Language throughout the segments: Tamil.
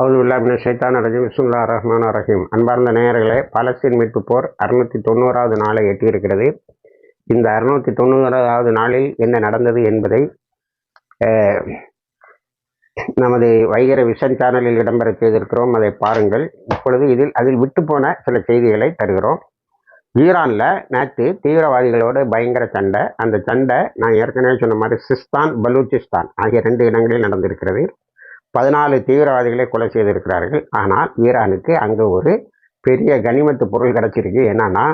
அவுதுல்லாமின் சைத்தான் ரஜீம். விஸ்முல்லா ரஹ்மான் ரஹீம். அன்பார்ந்த நேயர்களே பாலஸ்தீன் மீட்பு போர் அறுநூற்றி தொண்ணூறாவது நாளை எட்டியிருக்கிறது. இந்த அறுநூற்றி தொண்ணூறாவது நாளில் என்ன நடந்தது என்பதை நமது வைகர விஷன் சேனலில் இடம்பெற செய்திருக்கிறோம். அதை பாருங்கள். இப்பொழுது இதில் அதில் விட்டு போன சில செய்திகளை தருகிறோம். ஈரானில் நேற்று தீவிரவாதிகளோடு பயங்கர சண்டை. அந்த சண்டை நான் ஏற்கனவே சொன்ன மாதிரி சிஸ்தான் பலூச்சிஸ்தான் ஆகிய ரெண்டு இடங்களில் நடந்திருக்கிறது. பதினாலு தீவிரவாதிகளை கொலை செய்திருக்கிறார்கள். ஆனால் ஈரானுக்கு அங்கே ஒரு பெரிய கனிமத்து பொருள் கிடச்சிருக்கு. என்னன்னா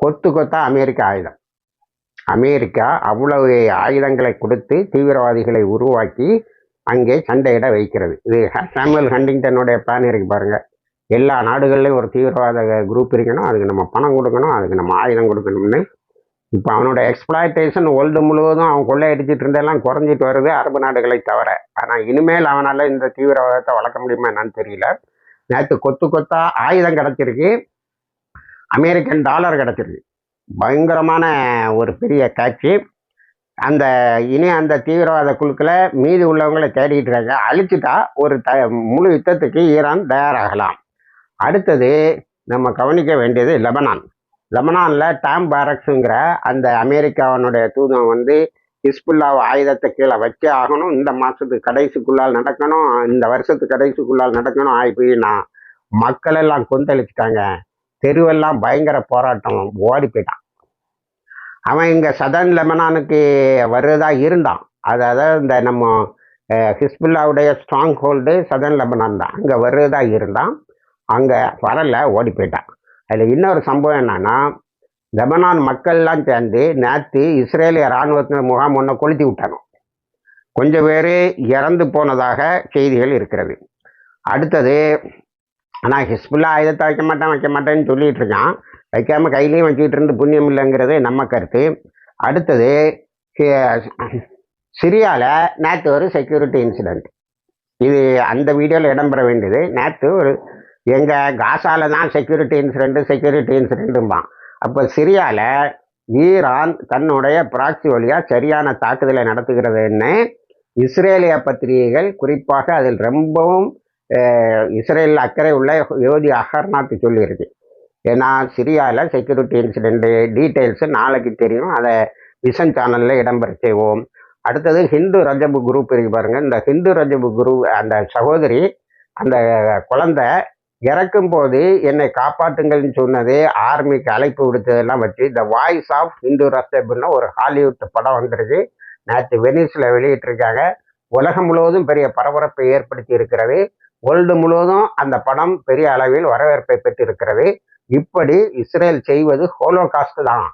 கொத்து கொத்தா அமெரிக்க ஆயுதம். அமெரிக்கா அவ்வளவு ஆயுதங்களை கொடுத்து தீவிரவாதிகளை உருவாக்கி அங்கே சண்டையிட வைக்கிறது. இது சாமுவல் ஹண்டிங்டனுடைய பிளான் இருக்கு பாருங்க. எல்லா நாடுகள்லையும் ஒரு தீவிரவாத குரூப் இருக்கணும். அதுக்கு நம்ம பணம் கொடுக்கணும். அதுக்கு நம்ம ஆயுதம் கொடுக்கணும்னு இப்போ அவனோட எக்ஸ்பிளாய்டேஷன் வேர்ல்டு முழுவதும் அவன் கொள்ளையடிச்சிட்டு இருந்தெல்லாம் குறைஞ்சிட்டு வருது அரபு நாடுகளை தவிர. ஆனால் இனிமேல் அவனால் இந்த தீவிரவாதத்தை வளர்க்க முடியுமா என்னன்னு தெரியல. நேற்று கொத்து கொத்தா ஆயுதம் கிடச்சிருக்கு. அமெரிக்கன் டாலர் கிடச்சிருக்கு. பயங்கரமான ஒரு பெரிய காட்சி அந்த இனி அந்த தீவிரவாத குழுக்களை மீதி உள்ளவங்களை தேடிட்டு இருக்காங்க. அழிச்சிட்டா ஒரு த முழு யுத்தத்துக்கு ஈரான் தயாராகலாம். அடுத்தது நம்ம கவனிக்க வேண்டியது லெபனான். லெபனானில் டாம் பாரக்ஸுங்கிற அந்த அமெரிக்காவினுடைய தூதம் வந்து ஹிஸ்புல்லாவை ஆயுதத்தை கீழே வச்சே ஆகணும். இந்த மாதத்துக்கு கடைசிக்குள்ளால் நடக்கணும். இந்த வருஷத்துக்கு கடைசிக்குள்ளால் நடக்கணும். ஆகி போயினா மக்கள் எல்லாம் கொந்தளிச்சிட்டாங்க. தெருவெல்லாம் பயங்கர போராட்டம். ஓடி போயிட்டான். அவன் இங்கே சதன் லெபனானுக்கு வர்றதா இருந்தான். அதாவது இந்த நம்ம ஹிஸ்புல்லாவுடைய ஸ்ட்ராங் ஹோல்டு சதன் லெபனான் தான். அங்கே வருதா இருந்தான். அங்கே வரல ஓடி போயிட்டான். அதில் இன்னொரு சம்பவம் என்னன்னா லெபனான் மக்கள்லாம் சேர்ந்து நேற்று இஸ்ரேலிய இராணுவத்தினர் முகாம் ஒன்றை கொளுத்தி விட்டாங்க. கொஞ்சம் பேர் இறந்து போனதாக செய்திகள் இருக்கிறது. அடுத்தது ஆனால் ஹிஸ்புல்லா ஆயுதத்தை வைக்க மாட்டேன் வைக்க மாட்டேன்னு சொல்லிட்டு இருக்கான். வைக்காமல் கையிலையும் வச்சுக்கிட்டு இருந்து புண்ணியம் இல்லைங்கிறது நம்ம கருத்து. அடுத்தது சிரியாவில் நேற்று ஒரு செக்யூரிட்டி இன்சிடெண்ட் இது அந்த வீடியோவில் இடம்பெற வேண்டியது. நேற்று ஒரு எங்கள் காசால தான் செக்யூரிட்டி இன்சிடென்ட்டு செக்யூரிட்டி இன்சிடென்ட்டும்பான் அப்போ சிரியாவில் ஈரான் தன்னுடைய ப்ராக்சி வழியாக சரியான தாக்குதலை நடத்துகிறதுன்னு இஸ்ரேலிய பத்திரிகைகள் குறிப்பாக அதில் ரொம்பவும் இஸ்ரேலில் அக்கறை உள்ள யோதி அகர்நாத் சொல்லியிருக்கு. ஏன்னா சிரியாவில் செக்யூரிட்டி இன்சிடெண்ட்டு டீட்டெயில்ஸு நாளைக்கு தெரியும். அதை விஷன் சேனலில் இடம்பெற செய்வோம் அடுத்தது ஹிந்து ரஜபு குரூப் இருக்கு பாருங்கள் இந்த ஹிந்து ரஜபு குரூப் அந்த சகோதரி அந்த குழந்தை இறக்கும் போது என்னை காப்பாற்றுங்கள்னு சொன்னது ஆர்மிக்கு அழைப்பு விடுத்ததெல்லாம் வச்சு த வாய்ஸ் ஆஃப் இந்து ரசப்னு ஒரு ஹாலிவுட் படம் வந்திருக்கு. நேற்று வெனிஸில் வெளியிட்டிருக்காங்க. உலகம் முழுவதும் பெரிய பரபரப்பை ஏற்படுத்தி இருக்கிறது. வேர்ல்டு முழுவதும் அந்த படம் பெரிய அளவில் வரவேற்பை பெற்றிருக்கிறது. இப்படி இஸ்ரேல் செய்வது ஹோலோகாஸ்ட் தான்.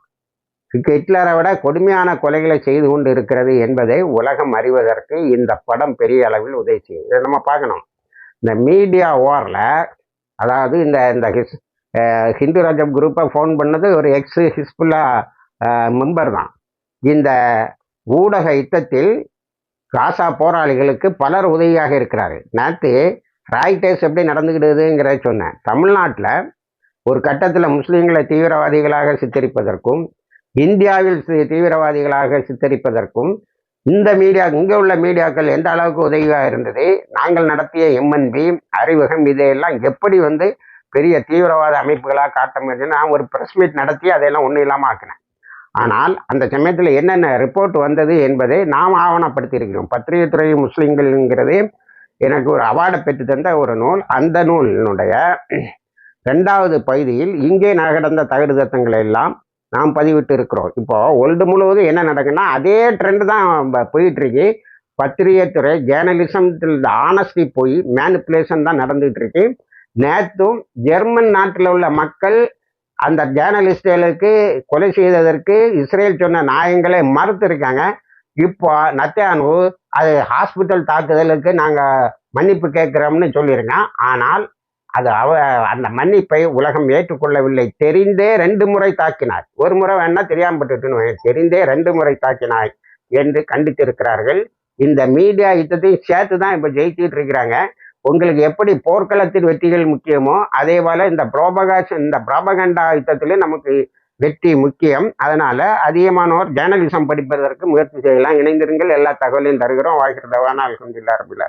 ஹிட்லரை விட கொடுமையான கொலைகளை செய்து கொண்டு இருக்கிறது என்பதை உலகம் அறிவதற்கு இந்த படம் பெரிய அளவில் உதவி செய்யும் இதை நம்ம பார்க்கணும். இந்த மீடியா ஓரில் அதாவது இந்த இந்த ஹிஸ் ஹிந்து ராஜப் குரூப்பை ஃபோன் பண்ணது ஒரு எக்ஸ் ஹிஸ்புல்லா மெம்பர் தான். இந்த ஊடக யுத்தத்தில் காசா போராளிகளுக்கு பலர் உதவியாக இருக்கிறாரு. நேற்று ராய்டேஸ் எப்படி நடந்துக்கிடுதுங்கிற சொன்னேன். தமிழ்நாட்டில் ஒரு கட்டத்தில் முஸ்லீம்களை தீவிரவாதிகளாக சித்தரிப்பதற்கும் இந்தியாவில் தீவிரவாதிகளாக சித்தரிப்பதற்கும் இந்த மீடியா இங்கே உள்ள மீடியாக்கள் எந்த அளவுக்கு உதவியாக இருந்தது? நாங்கள் நடத்திய எம்என்பி அறிவகம் இதையெல்லாம் எப்படி வந்து பெரிய தீவிரவாத அமைப்புகளாக காட்ட முடியுது நான் ஒரு ப்ரெஸ் மீட் நடத்தி அதையெல்லாம் ஒன்றும் இல்லாமல் ஆக்கினேன். ஆனால் அந்த சமயத்தில் என்னென்ன ரிப்போர்ட் வந்தது என்பதை நாம் ஆவணப்படுத்தியிருக்கிறோம். பத்திரிகைத்துறை முஸ்லீம்கள்ங்கிறது எனக்கு ஒரு அவார்டை பெற்று தந்த ஒரு நூல். அந்த நூலினுடைய ரெண்டாவது பகுதியில் இங்கே நடந்த தகுதி தத்தங்களை எல்லாம் நாம் பதிவிட்டு இருக்கிறோம் இப்போ வேர்ல்டு முழுவதும் என்ன நடக்குன்னா அதே ட்ரெண்டு தான் போயிட்டுருக்கு. பத்திரிகை துறை ஜேர்னலிசம் ஜேர்னலிசத்தில் ஆனஸ்டி போய் மேனிப்புலேஷன் தான் நடந்துகிட்டு இருக்கு நேற்றும் ஜெர்மன் நாட்டில் உள்ள மக்கள் அந்த ஜேர்னலிஸ்டுகளுக்கு கொலை செய்ததற்கு இஸ்ரேல் சொன்ன நியாயங்களை மறுத்திருக்காங்க. இப்போ நத்தியானு அது ஹாஸ்பிட்டல் தாக்குதலுக்கு நாங்கள் மன்னிப்பு கேட்குறோம்னு சொல்லியிருக்கேன் ஆனால் அது அவ அந்த மன்னிப்பை உலகம் ஏற்றுக்கொள்ளவில்லை. தெரிந்தே ரெண்டு முறை தாக்கினார் ஒரு முறை வேணா தெரியாம பட்டுட்டுன்னு தெரிந்தே ரெண்டு முறை தாக்கினாய் என்று கண்டித்திருக்கிறார்கள். இந்த மீடியா யுத்தத்தையும் சேர்த்து தான் இப்போ ஜெயிச்சுட்டு இருக்கிறாங்க. உங்களுக்கு எப்படி போர்க்களத்தின் வெற்றிகள் முக்கியமோ அதே போல இந்த புரோபகாஷ் இந்த புரோபகண்டா யுத்தத்திலும் நமக்கு வெற்றி முக்கியம். அதனால அதிகமானோர் ஜேர்னலிசம் படிப்பதற்கு முயற்சி செய்யலாம். இணைந்திருங்கள். எல்லா தகவலையும் தருகிறோம். வாய்க்கிறதவான அலகம் ஜில்லா ஆலமீன்.